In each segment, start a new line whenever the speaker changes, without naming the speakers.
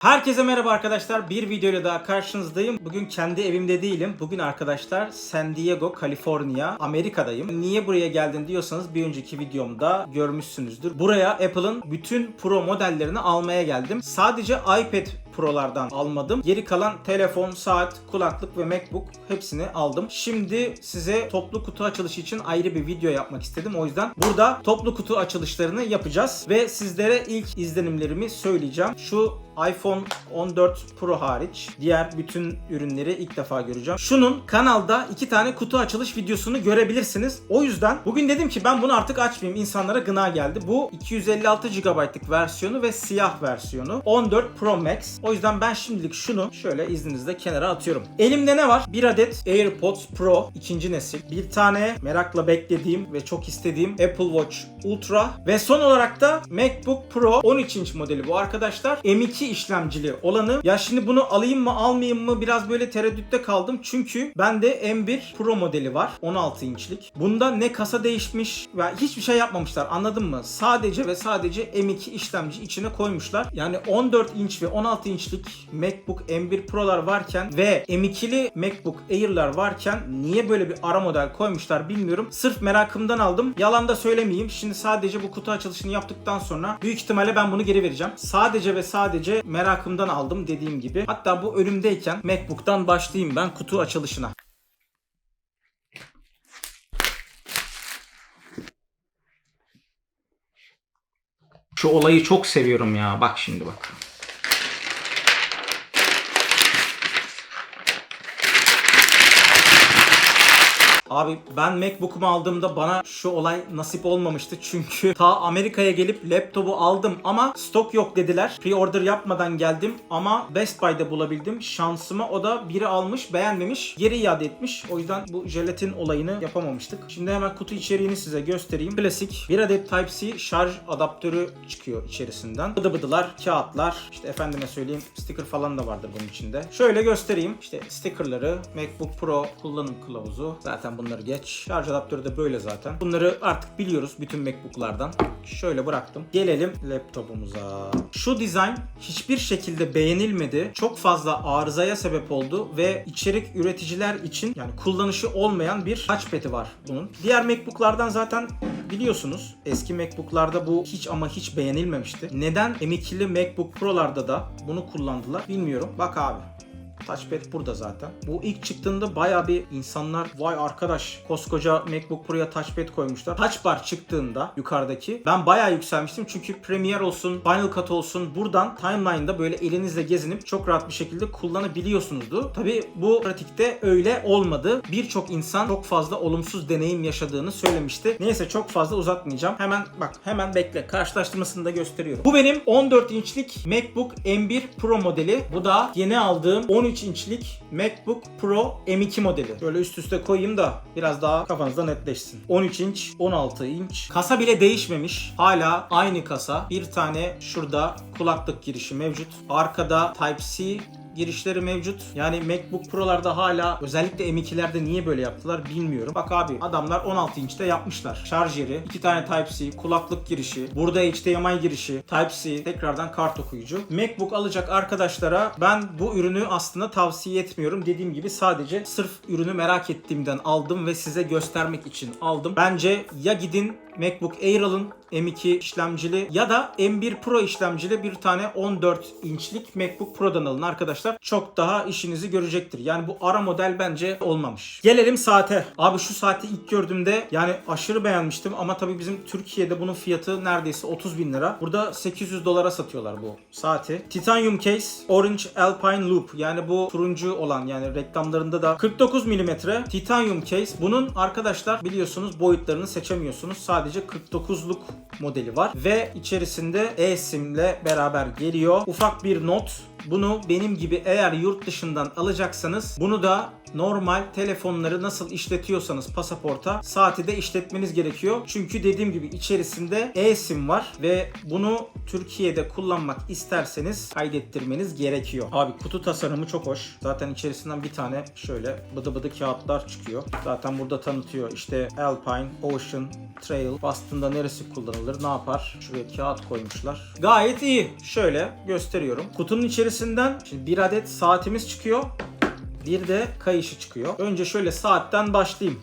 Herkese merhaba arkadaşlar. Bir videoyla daha karşınızdayım. Bugün kendi evimde değilim. Bugün arkadaşlar San Diego, Kaliforniya, Amerika'dayım. Niye buraya geldin diyorsanız bir önceki videomda görmüşsünüzdür. Buraya Apple'ın bütün Pro modellerini almaya geldim. Sadece iPad Pro'lardan almadım. Geri kalan telefon, saat, kulaklık ve MacBook hepsini aldım. Şimdi size toplu kutu açılışı için ayrı bir video yapmak istedim. O yüzden burada toplu kutu açılışlarını yapacağız ve sizlere ilk izlenimlerimi söyleyeceğim. Şu iPhone 14 Pro hariç diğer bütün ürünleri ilk defa göreceğim. Şunun kanalda iki tane kutu açılış videosunu görebilirsiniz. O yüzden bugün dedim ki ben bunu artık açmayayım. İnsanlara gına geldi. Bu 256 GB'lık versiyonu ve siyah versiyonu. 14 Pro Max. O yüzden ben şimdilik şunu şöyle izninizle kenara atıyorum. Elimde ne var? Bir adet AirPods Pro ikinci nesil. Bir tane merakla beklediğim ve çok istediğim Apple Watch Ultra ve son olarak da MacBook Pro 13 inç modeli bu arkadaşlar. M2 işlemcili olanı. Ya şimdi bunu alayım mı almayayım mı biraz böyle tereddütte kaldım. Çünkü bende M1 Pro modeli var. 16 inçlik. Bunda ne kasa değişmiş ve hiçbir şey yapmamışlar. Anladın mı? Sadece ve sadece M2 işlemci içine koymuşlar. Yani 14 inç ve 16 inçlik MacBook M1 Pro'lar varken ve M2'li MacBook Air'lar varken niye böyle bir ara model koymuşlar bilmiyorum. Sırf merakımdan aldım. Yalan da söylemeyeyim. Şimdi sadece bu kutu açılışını yaptıktan sonra büyük ihtimalle ben bunu geri vereceğim. Sadece ve sadece merakımdan aldım dediğim gibi. Hatta bu önümdeyken MacBook'tan başlayayım ben kutu açılışına. Şu olayı çok seviyorum ya. Bak şimdi bak. Abi ben MacBook'umu aldığımda bana şu olay nasip olmamıştı. Çünkü ta Amerika'ya gelip laptopu aldım ama stok yok dediler. Pre-order yapmadan geldim ama Best Buy'da bulabildim. Şansıma o da biri almış beğenmemiş geri iade etmiş. O yüzden bu jelatin olayını yapamamıştık. Şimdi hemen kutu içeriğini size göstereyim. Klasik bir adet Type-C şarj adaptörü çıkıyor içerisinden. Bıdı bıdılar, kağıtlar, işte efendime söyleyeyim sticker falan da vardır bunun içinde. Şöyle göstereyim. İşte stickerları, MacBook Pro kullanım kılavuzu. Zaten bunları geç. Şarj adaptörü de böyle zaten. Bunları artık biliyoruz bütün MacBook'lardan. Şöyle bıraktım. Gelelim laptopumuza. Şu dizayn hiçbir şekilde beğenilmedi. Çok fazla arızaya sebep oldu ve içerik üreticiler için yani kullanışı olmayan bir touchpad'i var bunun. Diğer MacBook'lardan zaten biliyorsunuz eski MacBook'larda bu hiç ama hiç beğenilmemişti. Neden M2'li MacBook Pro'larda da bunu kullandılar bilmiyorum. Bak abi Touchpad burada zaten. Bu ilk çıktığında baya bir insanlar vay arkadaş koskoca MacBook Pro'ya touchpad koymuşlar. Touch bar çıktığında yukarıdaki ben baya yükselmiştim çünkü Premiere olsun, Final Cut olsun buradan timeline'da böyle elinizle gezinip çok rahat bir şekilde kullanabiliyorsunuzdu. Tabi bu pratikte öyle olmadı. Birçok insan çok fazla olumsuz deneyim yaşadığını söylemişti. Neyse çok fazla uzatmayacağım. Hemen bak hemen bekle. Karşılaştırmasını da gösteriyorum. Bu benim 14 inçlik MacBook M1 Pro modeli. Bu da yeni aldığım 13 inçlik MacBook Pro M2 modeli. Şöyle üst üste koyayım da biraz daha kafanızda netleşsin. 13 inç, 16 inç. Kasa bile değişmemiş. Hala aynı kasa. Bir tane şurada kulaklık girişi mevcut. Arkada Type-C girişleri mevcut. Yani MacBook Pro'larda hala özellikle M2'lerde niye böyle yaptılar bilmiyorum. Bak abi adamlar 16 inçte yapmışlar. Şarj yeri, iki tane Type-C, kulaklık girişi, burada HDMI girişi, Type-C, tekrardan kart okuyucu. MacBook alacak arkadaşlara ben bu ürünü aslında tavsiye etmiyorum. Dediğim gibi sadece sırf ürünü merak ettiğimden aldım ve size göstermek için aldım. Bence ya gidin MacBook Air alın M2 işlemcili ya da M1 Pro işlemcili bir tane 14 inçlik MacBook Pro'dan alın arkadaşlar. Çok daha işinizi görecektir. Yani bu ara model bence olmamış. Gelelim saate. Abi şu saati ilk gördüğümde yani aşırı beğenmiştim ama tabii bizim Türkiye'de bunun fiyatı neredeyse 30 bin lira. Burada 800 dolara satıyorlar bu saati. Titanium case, Orange Alpine Loop yani bu turuncu olan yani reklamlarında da 49 mm titanium case. Bunun arkadaşlar biliyorsunuz boyutlarını seçemiyorsunuz. Sadece 49'luk modeli var ve içerisinde eSIM ile beraber geliyor. Ufak bir not bunu benim gibi eğer yurt dışından alacaksanız bunu da normal telefonları nasıl işletiyorsanız pasaporta saati de işletmeniz gerekiyor. Çünkü dediğim gibi içerisinde eSIM var ve bunu Türkiye'de kullanmak isterseniz kaydettirmeniz gerekiyor. Abi kutu tasarımı çok hoş. Zaten içerisinden bir tane şöyle bıdı bıdı kağıtlar çıkıyor. Zaten burada tanıtıyor. İşte Alpine, Ocean, Trail. Bastığında neresi kullanılır, ne yapar? Şuraya kağıt koymuşlar. Gayet iyi. Şöyle gösteriyorum. Kutunun içerisinde İçerisinden şimdi bir adet saatimiz çıkıyor. Bir de kayışı çıkıyor. Önce şöyle saatten başlayayım.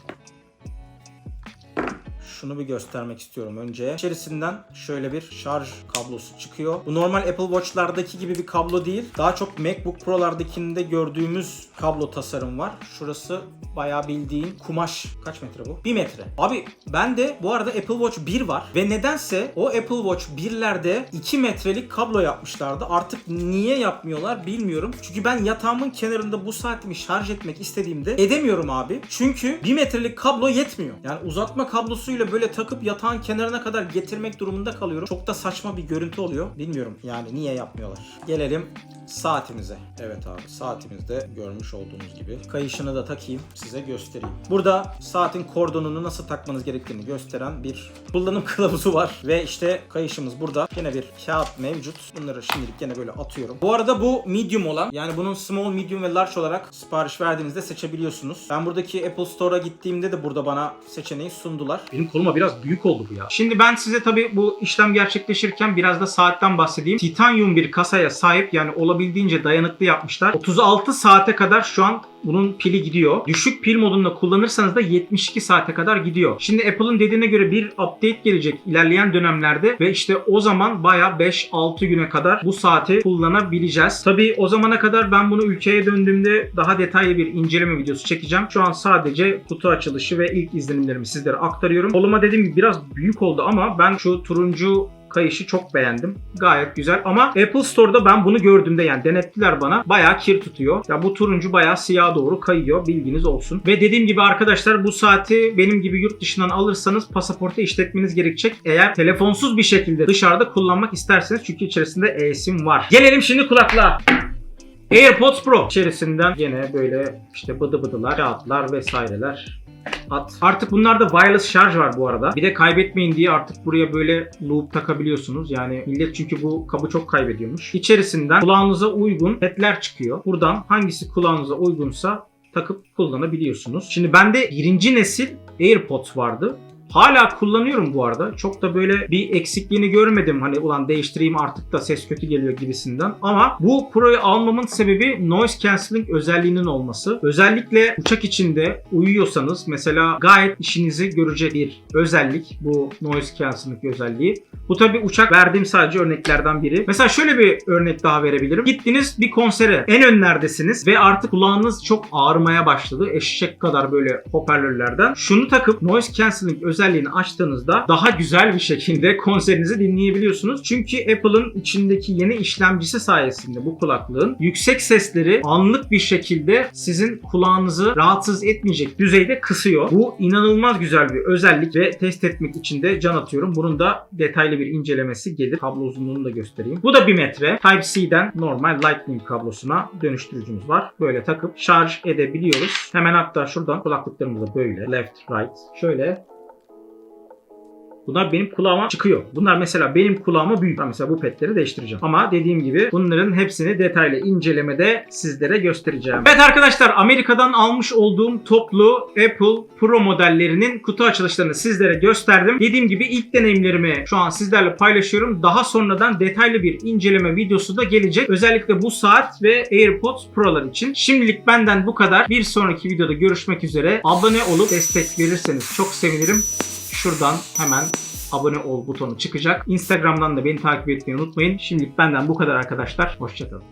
Şunu bir göstermek istiyorum önce. İçerisinden şöyle bir şarj kablosu çıkıyor. Bu normal Apple Watch'lardaki gibi bir kablo değil. Daha çok MacBook Pro'lardakinde gördüğümüz kablo tasarım var. Şurası bayağı bildiğin kumaş. Kaç metre bu? 1 metre. Abi ben de bu arada Apple Watch 1 var. Ve nedense o Apple Watch 1'lerde 2 metrelik kablo yapmışlardı. Artık niye yapmıyorlar bilmiyorum. Çünkü ben yatağımın kenarında bu saatimi şarj etmek istediğimde edemiyorum abi. Çünkü 1 metrelik kablo yetmiyor. Yani uzatma kablosuyla böyle takıp yatağın kenarına kadar getirmek durumunda kalıyorum. Çok da saçma bir görüntü oluyor. Bilmiyorum yani niye yapmıyorlar. Gelelim saatimize. Evet abi saatimizde görmüş olduğunuz gibi. Kayışını da takayım size göstereyim. Burada saatin kordonunu nasıl takmanız gerektiğini gösteren bir kullanım kılavuzu var. Ve işte kayışımız burada. Yine bir kağıt mevcut. Bunları şimdilik yine böyle atıyorum. Bu arada bu medium olan yani bunun small, medium ve large olarak sipariş verdiğinizde seçebiliyorsunuz. Ben buradaki Apple Store'a gittiğimde de burada bana seçeneği sundular.
Benim koluma biraz büyük oldu bu ya. Şimdi ben size tabii bu işlem gerçekleşirken biraz da saatten bahsedeyim. Titanyum bir kasaya sahip yani olabildiğince dayanıklı yapmışlar. 36 saate kadar şu an bunun pili gidiyor. Düşük pil modunda kullanırsanız da 72 saate kadar gidiyor. Şimdi Apple'ın dediğine göre bir update gelecek ilerleyen dönemlerde ve işte o zaman baya 5-6 güne kadar bu saati kullanabileceğiz. Tabii o zamana kadar ben bunu ülkeye döndüğümde daha detaylı bir inceleme videosu çekeceğim. Şu an sadece kutu açılışı ve ilk izlenimlerimi sizlere aktarıyorum. Koluma dediğim gibi biraz büyük oldu ama ben şu turuncu kayışı çok beğendim. Gayet güzel ama Apple Store'da ben bunu gördüğümde yani denettiler bana bayağı kir tutuyor. Ya bu turuncu bayağı siyah doğru kayıyor bilginiz olsun. Ve dediğim gibi arkadaşlar bu saati benim gibi yurt dışından alırsanız pasaporta işletmeniz gerekecek. Eğer telefonsuz bir şekilde dışarıda kullanmak isterseniz çünkü içerisinde eSIM var. Gelelim şimdi kulaklığa. AirPods Pro içerisinden yine böyle işte bıdı bıdılar, kağıtlar vesaireler at. Artık bunlarda wireless şarj var bu arada. Bir de kaybetmeyin diye artık buraya böyle loop takabiliyorsunuz. Yani millet çünkü bu kabı çok kaybediyormuş. İçerisinden kulağınıza uygun petler çıkıyor. Buradan hangisi kulağınıza uygunsa takıp kullanabiliyorsunuz. Şimdi bende birinci nesil AirPods vardı. Hala kullanıyorum bu arada. Çok da böyle bir eksikliğini görmedim. Hani ulan değiştireyim artık da ses kötü geliyor gibisinden. Ama bu Pro'yu almamın sebebi noise cancelling özelliğinin olması. Özellikle uçak içinde uyuyorsanız mesela gayet işinizi görecek bir özellik bu noise cancelling özelliği. Bu tabi uçak verdiğim sadece örneklerden biri. Mesela şöyle bir örnek daha verebilirim. Gittiniz bir konsere en önlerdesiniz ve artık kulağınız çok ağrımaya başladı. Eşek kadar böyle hoparlörlerden. Şunu takıp noise cancelling özelliğini açtığınızda daha güzel bir şekilde konserinizi dinleyebiliyorsunuz. Çünkü Apple'ın içindeki yeni işlemcisi sayesinde bu kulaklığın yüksek sesleri anlık bir şekilde sizin kulağınızı rahatsız etmeyecek düzeyde kısıyor. Bu inanılmaz güzel bir özellik ve test etmek için de can atıyorum. Bunun da detaylı bir incelemesi gelir. Kablo uzunluğunu da göstereyim. Bu da 1 metre. Type-C'den normal Lightning kablosuna dönüştürücümüz var. Böyle takıp şarj edebiliyoruz. Hemen hatta şuradan kulaklıklarımızı böyle left right şöyle Bunlar benim kulağıma çıkıyor. Bunlar mesela benim kulağıma büyük. Ben mesela bu petleri değiştireceğim. Ama dediğim gibi bunların hepsini detaylı incelemede sizlere göstereceğim. Evet arkadaşlar Amerika'dan almış olduğum toplu Apple Pro modellerinin kutu açılışlarını sizlere gösterdim. Dediğim gibi ilk deneyimlerimi şu an sizlerle paylaşıyorum. Daha sonradan detaylı bir inceleme videosu da gelecek. Özellikle bu saat ve AirPods Pro'lar için. Şimdilik benden bu kadar. Bir sonraki videoda görüşmek üzere. Abone olup destek verirseniz çok sevinirim. Şuradan hemen abone ol butonu çıkacak. Instagram'dan da beni takip etmeyi unutmayın. Şimdilik benden bu kadar arkadaşlar. Hoşçakalın.